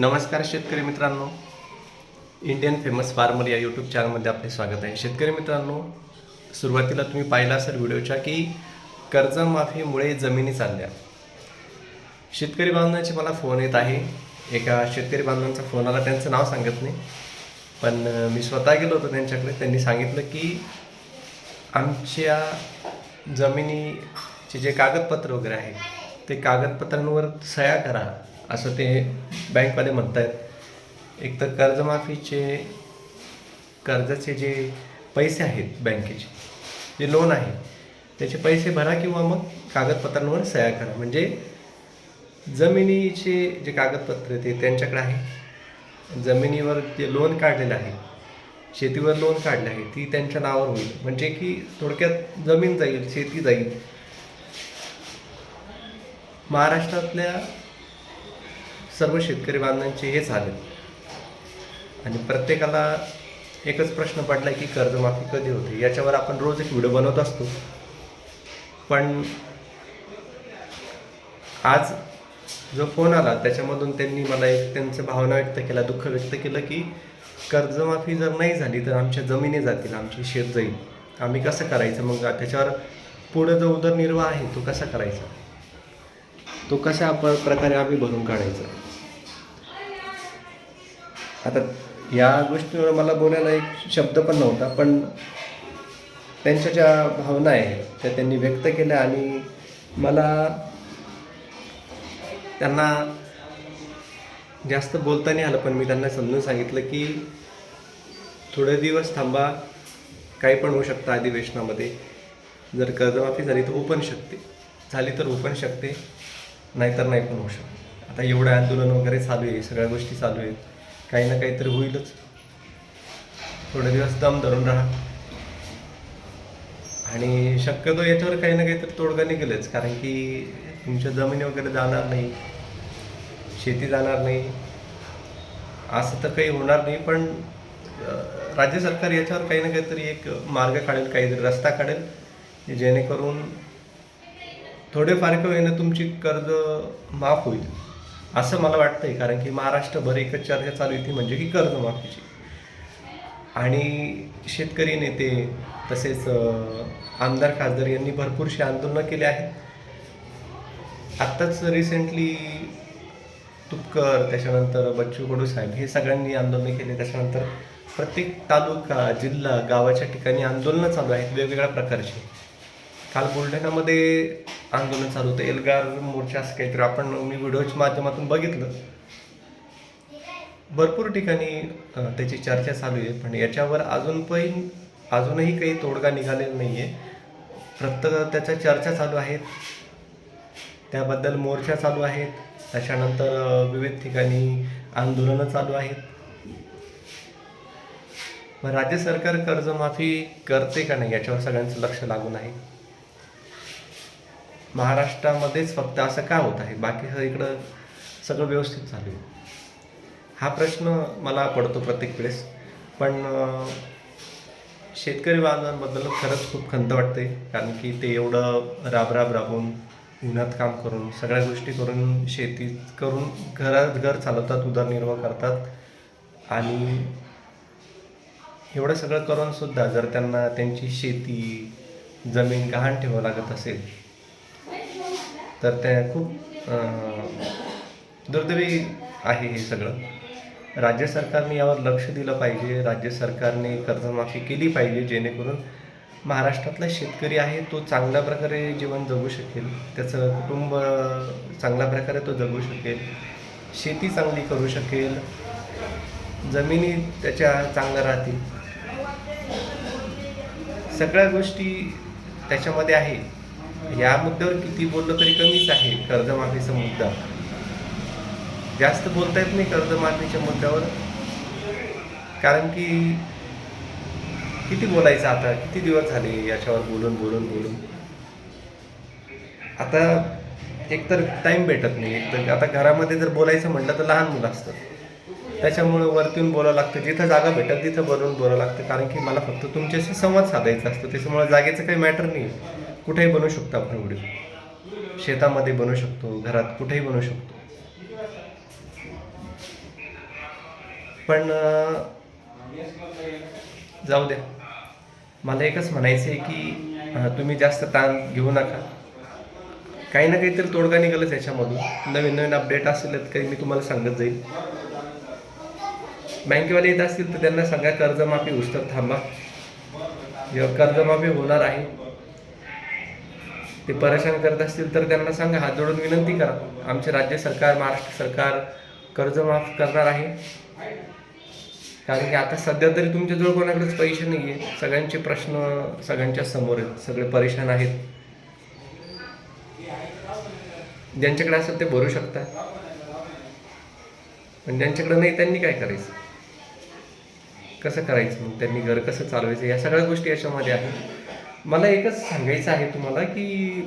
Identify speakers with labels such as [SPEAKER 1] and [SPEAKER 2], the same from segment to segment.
[SPEAKER 1] नमस्कार शेतकरी मित्रांनो. इंडियन फेमस फार्मर या यूट्यूब चॅनलमध्ये आपले स्वागत आहे. शेतकरी मित्रांनो सुरुवातीला तुम्ही पाहिला असेल व्हिडिओच्या की कर्जमाफीमुळे जमिनी चालल्या. शेतकरी बांधवांचे मला फोन येत आहे. एका शेतकरी बांधवांचा फोन आला त्यांचं नाव सांगत नाही. पण मी स्वतः गेलो होतो त्यांच्याकडे. त्यांनी सांगितलं की आमच्या जमिनीचे जे कागदपत्र वगैरे आहे ते कागदपत्रांवर सह्या करा. असं ते बँकवाले म्हणत आहेत एक तर कर्जमाफीचे कर्जाचे जे पैसे आहेत बँकेचे जे लोन आहे त्याचे पैसे भरा किंवा मग कागदपत्रांवर सह्या करा. म्हणजे जमिनीचे जे कागदपत्र ते त्यांच्याकडे आहे. जमिनीवर जे लोन काढलेलं आहे शेतीवर लोन काढले आहे ती त्यांच्या नावावर होईल. म्हणजे की थोडक्यात जमीन जाईल शेती जाईल. महाराष्ट्रातल्या सर्व शेतकरी बांधवांचे हेच झाले. आणि प्रत्येकाला एकच प्रश्न पडला की कर्जमाफी कधी होते? याच्यावर आपण रोज एक व्हिडिओ बनवत असतो. पण आज जो फोन आला त्याच्यामधून त्यांनी मला एक त्यांचं भावना व्यक्त केला दुःख व्यक्त केलं की कर्जमाफी जर नाही झाली तर आमच्या जमिनी जातील आमची शेत जाईल. आम्ही कसं करायचं? मग त्याच्यावर पुढं जो उदरनिर्वाह आहे तो कसा करायचा? तो कशा प्रकारे आम्ही भरून काढायचा? आता या गोष्टीवर मला बोलायला एक शब्द पण नव्हता पण त्यांच्या ज्या भावना आहेत त्या त्यांनी व्यक्त केल्या आणि मला त्यांना जास्त बोलता नाही आलं पण मी त्यांना समजून सांगितलं की थोडे दिवस थांबा काही पण होऊ शकतं अधिवेशनामध्ये. जर कर्जमाफी झाली तर होऊ पण शकते झाली तर होऊ पण शकते नाहीतर नाही पण होऊ शकते. आता एवढं आंदोलन वगैरे चालू आहे सगळ्या गोष्टी चालू आहेत. काही ना काहीतरी होईलच. थोडे दिवस दम धरून राहा. आणि शक्यतो याच्यावर काही ना काहीतरी तोडगा निघेलच कारण की तुमच्या जमिनी वगैरे जाणार नाही शेती जाणार नाही. असं तर काही होणार नाही पण राज्य सरकार याच्यावर काही ना काहीतरी एक मार्ग काढेल काहीतरी रस्ता काढेल जेणेकरून थोडेफार का होईना तुमची कर्ज माफ होईल. असं मला वाटतंय कारण की महाराष्ट्रभर एकच चर्चा चालू होती म्हणजे की कर्जमाफीची. आणि शेतकरी नेते तसेच आमदार खासदार यांनी भरपूरशी आंदोलनं केली आहेत. आत्ताच रिसेंटली तुपकर त्याच्यानंतर बच्चू कडू साहेब हे सगळ्यांनी आंदोलनं केले. त्याच्यानंतर प्रत्येक तालुका जिल्हा गावाच्या ठिकाणी आंदोलनं चालू आहेत वेगवेगळ्या प्रकारची. काल बुलढाण्यामध्ये आंदोलन चालू होतं. एल्गार मोर्चा असं काहीतरी आपण मी व्हिडिओच्या माध्यमातून बघितलं. भरपूर ठिकाणी त्याची चर्चा चालू आहे. पण याच्यावर अजून पण अजूनही काही तोडगा निघालेला नाही आहे प्रत्येक त्याच्या चर्चा चालू आहेत. त्याबद्दल मोर्चा चालू आहेत. त्याच्यानंतर विविध ठिकाणी आंदोलनं चालू आहेत. मग राज्य सरकार कर्जमाफी करते का नाही याच्यावर सगळ्यांचं लक्ष लागून आहे. महाराष्ट्रामध्येच फक्त असं का होत आहे? बाकी इकडं सगळं व्यवस्थित चालू आहे. हा प्रश्न मला पडतो प्रत्येक वेळेस. पण शेतकरी बांधवांबद्दल खरंच खूप खंत वाटते. कारण की ते एवढं राबराब राबून उन्हात काम करून सगळ्या गोष्टी करून शेती करून घरात घर चालवतात उदरनिर्वाह करतात. आणि एवढं सगळं करून सुद्धा जर त्यांना त्यांची शेती जमीन गहाण ठेवावं लागत असेल तर ते खूप दुर्दैवी आहे हे सगळं. राज्य सरकारने यावर लक्ष दिलं पाहिजे. राज्य सरकारने कर्जमाफी केली पाहिजे जेणेकरून महाराष्ट्रातला शेतकरी आहे तो चांगल्या प्रकारे जीवन जगू शकेल. त्याचं कुटुंब चांगल्या प्रकारे तो जगू शकेल. शेती चांगली करू शकेल. जमिनी त्याच्या चांगल्या राहतील. सगळ्या गोष्टी त्याच्यामध्ये आहे. या मुद्द्यावर किती बोललं तरी कमीच आहे कर्जमाफीचा मुद्दा. जास्त बोलता येत नाही कर्जमाफीच्या मुद्द्यावर. कारण की किती बोलायचं आता? किती दिवस झाले याच्यावर बोलून बोलून बोलून? आता एकतर टाईम भेटत नाही. एकतर आता घरामध्ये जर बोलायचं म्हटलं तर लहान मुलं असतं त्याच्यामुळे वरतून बोलावं लागतं. जिथं जागा भेटत तिथं बोलून बोलावं लागतं. कारण की मला फक्त तुमच्याशी संवाद साधायचा असतो. त्याच्यामुळे जागेचं काही मॅटर नाही कुठेही बनवू शकतो आपण व्हिडिओ. शेतामध्ये बनवू शकतो घरात कुठेही बनवू शकतो. पण जाऊ द्या. मला एकच म्हणायचं आहे की तुम्ही जास्त ताण घेऊ नका. काही ना काहीतरी तोडगा निघालच याच्यामधून. नवीन नवीन अपडेट असेल तर काही मी तुम्हाला सांगत जाईल. बँकेवाले येत असतील तर त्यांना सांगा कर्जमाफी उस्तर थांबा. कर्जमाफी होणार आहे ते परेशान करत असतील तर त्यांना सांगा हात जोडून विनंती करा. आमचे राज्य सरकार महाराष्ट्र सरकार कर्ज माफ करणार आहे. कारण की आता सध्या तरी तुमच्याजवळ कोणाकडेच पैसे नाही आहे सगळ्यांचे प्रश्न सगळ्यांच्या समोर आहेत. सगळे परेशान आहेत. ज्यांच्याकडे असतात ते भरू शकतात. पण ज्यांच्याकडे नाही त्यांनी काय करायचं? कसं करायचं मग? त्यांनी घर कसं चालवायचं? या सगळ्या गोष्टी याच्यामध्ये आहेत. मला एकच सांगायचं आहे तुम्हाला की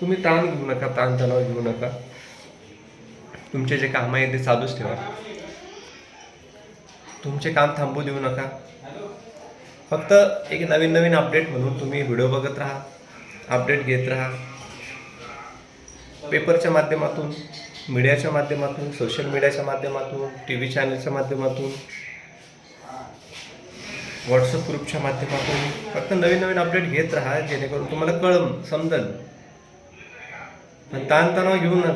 [SPEAKER 1] तुम्ही ताण घेऊ नका ताणतणाव घेऊ नका. तुमचे जे काम आहे ते चालूच ठेवा. तुमचे काम थांबू देऊ नका. फक्त एक नवीन नवीन अपडेट म्हणून तुम्ही व्हिडिओ बघत राहा अपडेट घेत राहा. पेपरच्या माध्यमातून मीडियाच्या माध्यमातून सोशल मीडियाच्या माध्यमातून टी व्ही चॅनलच्या माध्यमातून व्हॉट्सअप ग्रुपच्या माध्यमातून फक्त नवीन नवीन अपडेट घेत राहा जेणेकरून तुम्हाला कळम समजेल. पण ताणतणाव घेऊ नका.